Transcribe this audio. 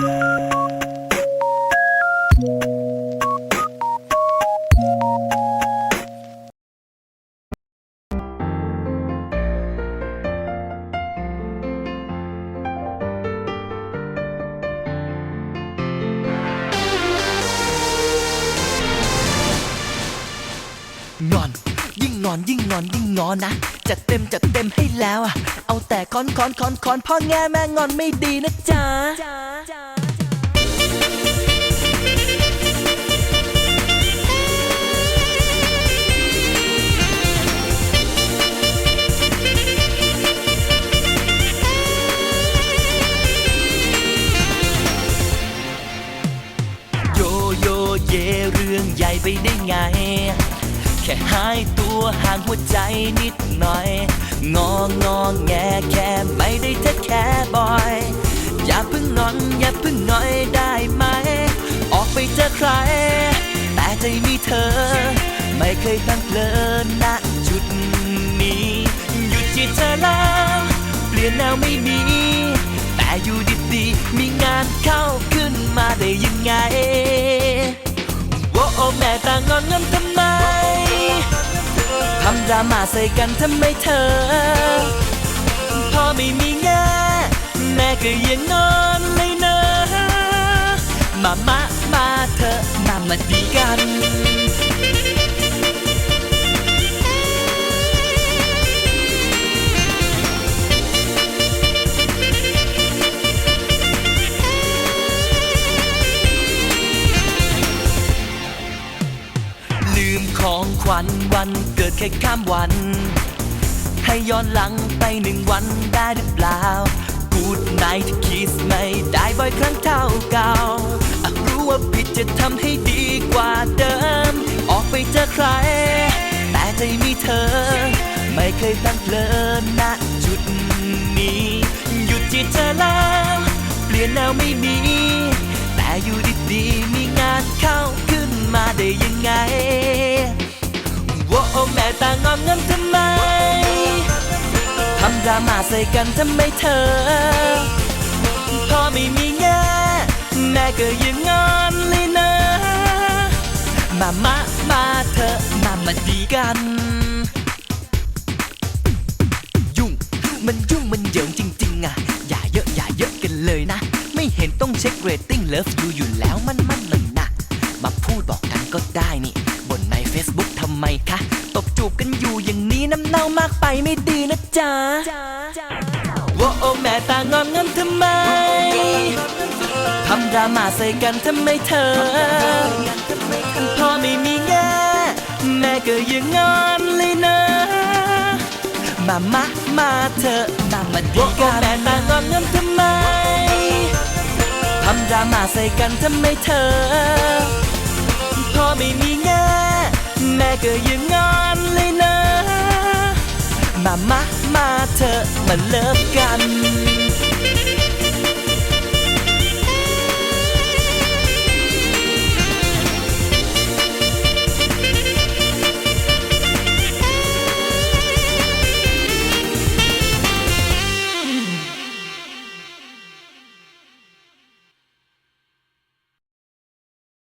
งอน ยิ่งงอนยิ่งงอนยิ่งงอนนะ จัดเต็มจัดเต็มให้แล้วอะเอาแต่คอนคอนคอนคอนพ่อแง่แม่งอนไม่ดีนะจ๊ะโยโยเยเรื่องใหญ่ไปได้ไง ค่หายตัวห่างหัวใจนิดหน่อย งองอแงแค่ไม่ได้เทคแค่บ่อย อย่าเพิ่งงอนอย่าเพิ่งน่อยได้ไหม ออกไปเจอใคร แต่ใจมีเธอ ไม่เคยตั้งเพลินณจุดนี้ หยุดที่เธอแล้วเปลี่ยนแนวไม่มีแต่อยู่ดีๆมีงานเข้าขึ้นมาได้ยังไงโอ้โอแม่ต่างงอนงันทำ ดราม่าใส่กันทำไมเธอ พอไม่มีงานแม่ก็ยังนอนเลยนะมามามาเธอมามาดีกัน ของขวัญวันเกิดแค่ข้ามวัน ให้ย้อนหลังไปหนึ่งวันได้หรือเปล่า Good night kiss ไม่ได้บ่อยครั้งเท่าเก่ารู้ว่าผิดจะทำให้ดีกว่าเดิม ออกไปเจอใคร แต่ใจมีเธอ ไม่เคยตั้งเลินณจุดนี้ หยุดที่เธอแล้ว เปลี่ยนแนวไม่มี แต่อยู่ดีๆมีงานเข้าขึ้นมาได้ยังไง ต่างอนเงินทำไม ทำดราม่าใส่กันทำไมเธอ พอไม่มีงาแม่ก็ยังงอนเลยนะ มามามาเธอมามาดีกัน ยุ่ง มันยุ่งมันเหยิงจริงๆอะ อย่าเยอะอย่าเยอะกันเลยนะ ไม่เห็นต้องเช็คเรตติ้งเลิฟยูอยู่แล้วมันมันเลยนะ มาพูดบอกกันก็ได้นี่บนใน Facebook ทำไมคะ จูบกันอยู่อย่างนี้น้ำเน่ามากไปไม่ดีนะจ๊ะว่าโอแม่ตางอนงันทำไมทำดราม่าใส่กันทำไมเธอพ่อไม่มีงานแม่ก็ยังงอนเลยนะมามามาเธอมามาดีกันแม่ตางอนงันทำไมทำดราม่าใส่กันทำไมเธอพ่อไม่มีงานแม่ก็ยังงอน มา มาเธอมาเลิฟกัน